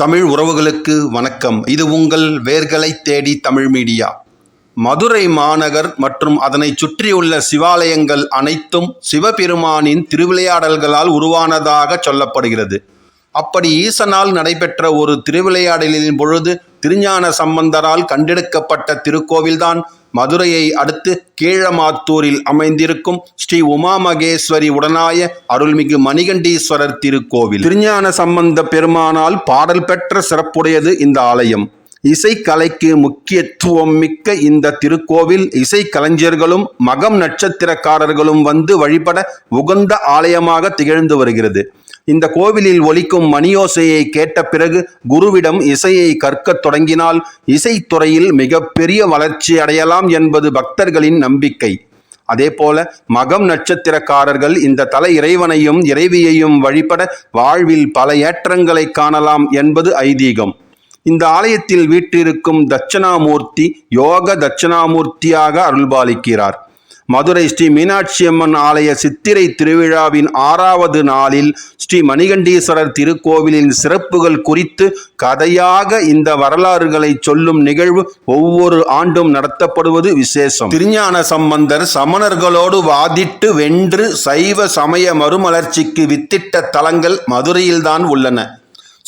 தமிழ் உறவுகளுக்கு வணக்கம். இது உங்கள் வேர்களை தேடி தமிழ் மீடியா. மதுரை மாநகர் மற்றும் அதனைச் சுற்றியுள்ள சிவாலயங்கள் அனைத்தும் சிவபெருமானின் திருவிளையாடல்களால் உருவானதாக சொல்லப்படுகிறது. அப்படி ஈசனால் நடைபெற்ற ஒரு திருவிளையாடலின் பொழுது திருஞான சம்பந்தரால் கண்டெடுக்கப்பட்ட திருக்கோவில்தான் மதுரையை அடுத்து கீழமாத்தூரில் அமைந்திருக்கும் ஸ்ரீ உமா மகேஸ்வரி உடனாய அருள்மிகு மணிகண்டீஸ்வரர் திருக்கோவில். திருஞான சம்பந்த பெருமானால் பாடல் பெற்ற சிறப்புடையது இந்த ஆலயம். இசைக்கலைக்கு முக்கியத்துவம் மிக்க இந்த திருக்கோவில். இசை கலைஞர்களும் மகம் நட்சத்திரக்காரர்களும் வந்து வழிபட உகந்த ஆலயமாக திகழ்ந்து வருகிறது. இந்த கோவிலில் ஒலிக்கும் மணியோசையை கேட்ட பிறகு குருவிடம் இசையை கற்கத் தொடங்கினால் இசைத்துறையில் மிகப்பெரிய வளர்ச்சி அடையலாம் என்பது பக்தர்களின் நம்பிக்கை. அதேபோல மகம் நட்சத்திரக்காரர்கள் இந்த தல இறைவனையும் இறைவியையும் வழிபட வாழ்வில் பல ஏற்றங்களை காணலாம் என்பது ஐதீகம். இந்த ஆலயத்தில் வீற்றிருக்கும் தட்சணாமூர்த்தி யோக தட்சணாமூர்த்தியாக அருள்பாலிக்கிறார். மதுரை ஸ்ரீ மீனாட்சி அம்மன் ஆலய சித்திரை திருவிழாவின் ஆறாவது நாளில் ஸ்ரீ மணிகண்டீஸ்வரர் திருக்கோவிலின் சிறப்புகள் குறித்து கதையாக இந்த வரலாறுகளை சொல்லும் நிகழ்வு ஒவ்வொரு ஆண்டும் நடத்தப்படுவது விசேஷம். திருஞான சம்பந்தர் சமணர்களோடு வாதிட்டு வென்று சைவ சமய மறுமலர்ச்சிக்கு வித்திட்ட தலங்கள் மதுரையில்தான் உள்ளன.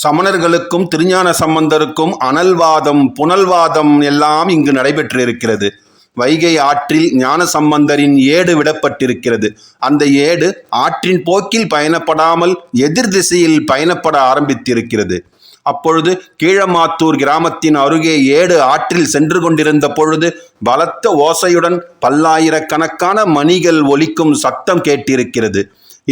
சமணர்களுக்கும் திருஞான சம்பந்தருக்கும் அனல்வாதம் புனல்வாதம் எல்லாம் இங்கு நடைபெற்றிருக்கிறது. வைகை ஆற்றில் ஞான சம்பந்தரின் ஏடு விடப்பட்டிருக்கிறது. அந்த ஏடு ஆற்றின் போக்கில் பயணப்படாமல் எதிர் திசையில் பயணப்பட ஆரம்பித்திருக்கிறது. அப்பொழுது கீழமாத்தூர் கிராமத்தின் அருகே ஏடு ஆற்றில் சென்று கொண்டிருந்த பொழுது பலத்த ஓசையுடன் பல்லாயிரக்கணக்கான மணிகள் ஒலிக்கும் சத்தம் கேட்டிருக்கிறது.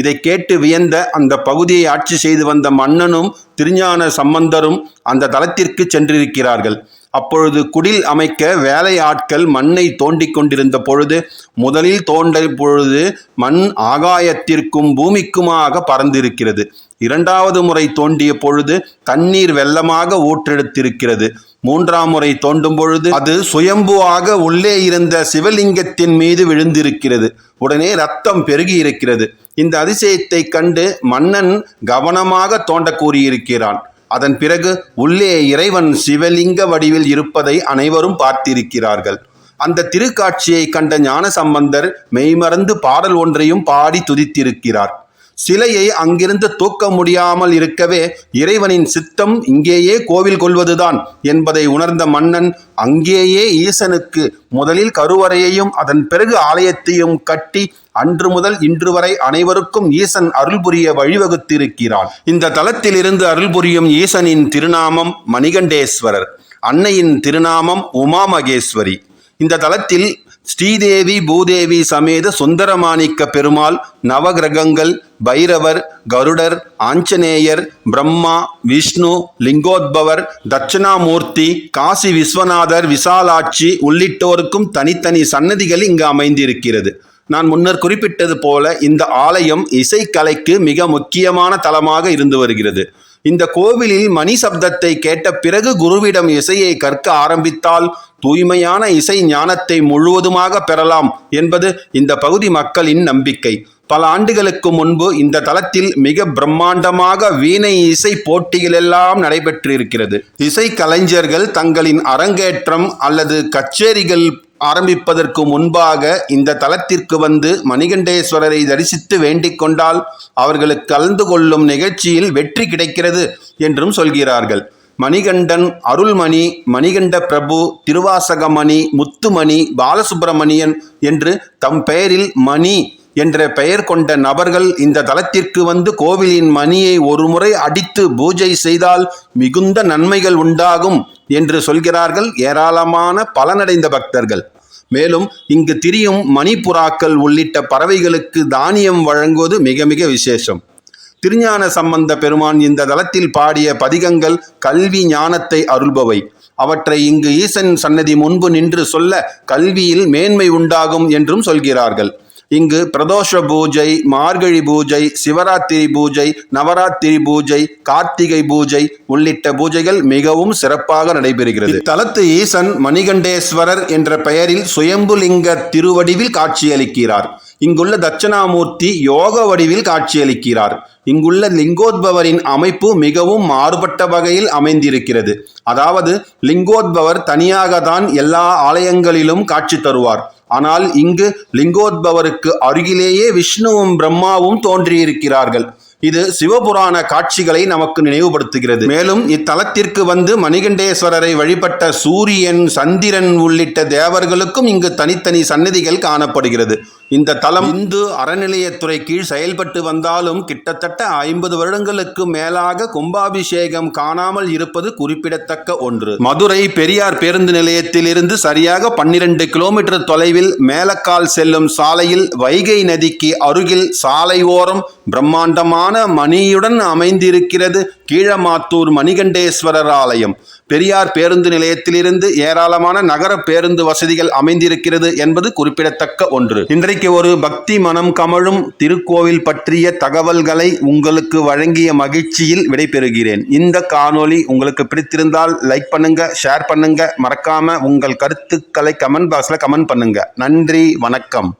இதை கேட்டு வியந்த அந்த பகுதியை ஆட்சி செய்து வந்த மன்னனும் திருஞான சம்பந்தரும் அந்த தளத்திற்கு சென்றிருக்கிறார்கள். அப்பொழுது குடில் அமைக்க வேலை ஆட்கள் மண்ணை தோண்டிக் கொண்டிருந்த பொழுது முதலில் தோண்ட பொழுது மண் ஆகாயத்திற்கும் பூமிக்குமாக பறந்திருக்கிறது. இரண்டாவது முறை தோண்டிய பொழுது தண்ணீர் வெள்ளமாக ஊற்றெடுத்திருக்கிறது. மூன்றாம் முறை தோண்டும் பொழுது அது சுயம்புவாக உள்ளே இருந்த சிவலிங்கத்தின் மீது விழுந்திருக்கிறது. உடனே ரத்தம் பெருகி இருக்கிறது. இந்த அதிசயத்தை கண்டு மன்னன் கவனமாக தோண்ட கூறியிருக்கிறான். அதன் பிறகு உள்ளே இறைவன் சிவலிங்க வடிவில் இருப்பதை அனைவரும் பார்த்திருக்கிறார்கள். அந்த திருக்காட்சியை கண்ட ஞான சம்பந்தர் மெய்மறந்து பாடல் ஒன்றையும் பாடி துதித்திருக்கிறார். சிலையை அங்கிருந்து தூக்க முடியாமல் இருக்கவே இறைவனின் சித்தம் இங்கேயே கோவில் கொள்வதுதான் என்பதை உணர்ந்த மன்னன் அங்கேயே ஈசனுக்கு முதலில் கருவறையையும் அதன் பிறகு ஆலயத்தையும் கட்டி அன்று முதல் இன்று வரை அனைவருக்கும் ஈசன் அருள் புரிய வழிவகுத்திருக்கிறான். இந்த தலத்திலிருந்து அருள் புரியும் ஈசனின் திருநாமம் மணிகண்டேஸ்வரர் அன்னையின் திருநாமம் உமா மகேஸ்வரி இந்த தலத்தில் ஸ்ரீதேவி பூதேவி சமேத சுந்தரமாணிக்க பெருமாள் நவகிரகங்கள் பைரவர் கருடர் ஆஞ்சநேயர் பிரம்மா விஷ்ணு லிங்கோத்பவர் தட்சிணாமூர்த்தி காசி விஸ்வநாதர் விசாலாட்சி உள்ளிட்டோருக்கும் தனித்தனி சன்னதிகள் இங்கு அமைந்திருக்கிறது. நான் முன்னர் குறிப்பிட்டது போல இந்த ஆலயம் இசைக்கலைக்கு மிக முக்கியமான தலமாக இருந்து வருகிறது. இந்த கோவிலில் மணி சப்தத்தை கேட்ட பிறகு குருவிடம் இசையை கற்க ஆரம்பித்தால் தூய்மையான இசை ஞானத்தை முழுவதுமாக பெறலாம் என்பது இந்த பகுதி மக்களின் நம்பிக்கை. பல ஆண்டுகளுக்கு முன்பு இந்த தளத்தில் மிக பிரம்மாண்டமாக வீணை இசை போட்டிகள் எல்லாம் நடைபெற்றிருக்கிறது. இசை கலைஞர்கள் தங்களின் அரங்கேற்றம் அல்லது கச்சேரிகள் ஆரம்பிப்பதற்கு முன்பாக இந்த தலத்திற்கு வந்து மணிகண்டேஸ்வரரை தரிசித்து வேண்டிக் கொண்டால் அவர்களுக்கு கலந்து கொள்ளும் நிகழ்ச்சியில் வெற்றி கிடைக்கிறது என்றும் சொல்கிறார்கள். மணிகண்டன் அருள்மணி மணிகண்ட பிரபு திருவாசகமணி முத்துமணி பாலசுப்பிரமணியன் என்று தம் பெயரில் மணி என்ற பெயர் கொண்ட நபர்கள் இந்த தலத்திற்கு வந்து கோவிலின் மணியை ஒருமுறை அடித்து பூஜை செய்தால் மிகுந்த நன்மைகள் உண்டாகும் என்று சொல்கிறார்கள் ஏராளமான பலனடைந்த பக்தர்கள். மேலும் இங்கு திரியும் மணிப்புறாக்கள் உள்ளிட்ட பறவைகளுக்கு தானியம் வழங்குவது மிக மிக விசேஷம். திருஞான சம்பந்த பெருமான் இந்த தலத்தில் பாடிய பதிகங்கள் கல்வி ஞானத்தை அருள்பவை. அவற்றை இங்கு ஈசன் சன்னதி முன்பு நின்று சொல்ல கல்வியில் மேன்மை உண்டாகும் என்றும் சொல்கிறார்கள். இங்கு பிரதோஷ பூஜை மார்கழி பூஜை சிவராத்திரி பூஜை நவராத்திரி பூஜை கார்த்திகை பூஜை உள்ளிட்ட பூஜைகள் மிகவும் சிறப்பாக நடைபெறுகிறது. தலத்து ஈசன் மணிகண்டேஸ்வரர் என்ற பெயரில் சுயம்புலிங்க திருவடிவில் காட்சியளிக்கிறார். இங்குள்ள தட்சிணாமூர்த்தி யோக வடிவில் காட்சியளிக்கிறார். இங்குள்ள லிங்கோத்பவரின் அமைப்பு மிகவும் மாறுபட்ட வகையில் அமைந்திருக்கிறது. அதாவது லிங்கோத்பவர் தனியாக தான் எல்லா ஆலயங்களிலும் காட்சி தருவார். ஆனால் இங்கு லிங்கோத்பவருக்கு அருகிலேயே விஷ்ணுவும் பிரம்மாவும் தோன்றியிருக்கிறார்கள். இது சிவபுராண காட்சிகளை நமக்கு நினைவுபடுத்துகிறது. மேலும் இத்தலத்திற்கு வந்து மணிகண்டேஸ்வரரை வழிபட்ட சூரியன் சந்திரன் உள்ளிட்ட தேவர்களுக்கும் இங்கு தனித்தனி சன்னதிகள் காணப்படுகிறது. இந்த தலம் இந்து அறநிலையத்துறை கீழ் செயல்பட்டு வந்தாலும் கிட்டத்தட்ட ஐம்பது வருடங்களுக்கு மேலாக கும்பாபிஷேகம் காணாமல் இருப்பது குறிப்பிடத்தக்க ஒன்று. மதுரை பெரியார் பேருந்து நிலையத்திலிருந்து சரியாக பன்னிரண்டு கிலோமீட்டர் தொலைவில் மேலக்கால் செல்லும் சாலையில் வைகை நதிக்கு அருகில் சாலை ஓரம் பிரம்மாண்டமான மணியுடன் அமைந்திருக்கிறது கீழமாத்தூர் மணிகண்டேஸ்வரர் ஆலயம். பெரியார் பேருந்து நிலையத்திலிருந்து ஏராளமான நகர பேருந்து வசதிகள் அமைந்திருக்கிறது என்பது குறிப்பிடத்தக்க ஒன்று. இன்றைக்கு ஒரு பக்தி மனம் கமழும் திருக்கோவில் பற்றிய தகவல்களை உங்களுக்கு வழங்கிய மகிழ்ச்சியில் விடைபெறுகிறேன். இந்த காணொளி உங்களுக்கு பிடித்திருந்தால் லைக் பண்ணுங்க ஷேர் பண்ணுங்க. மறக்காம உங்கள் கருத்துக்களை கமெண்ட் பாக்ஸ்ல கமெண்ட் பண்ணுங்க. நன்றி வணக்கம்.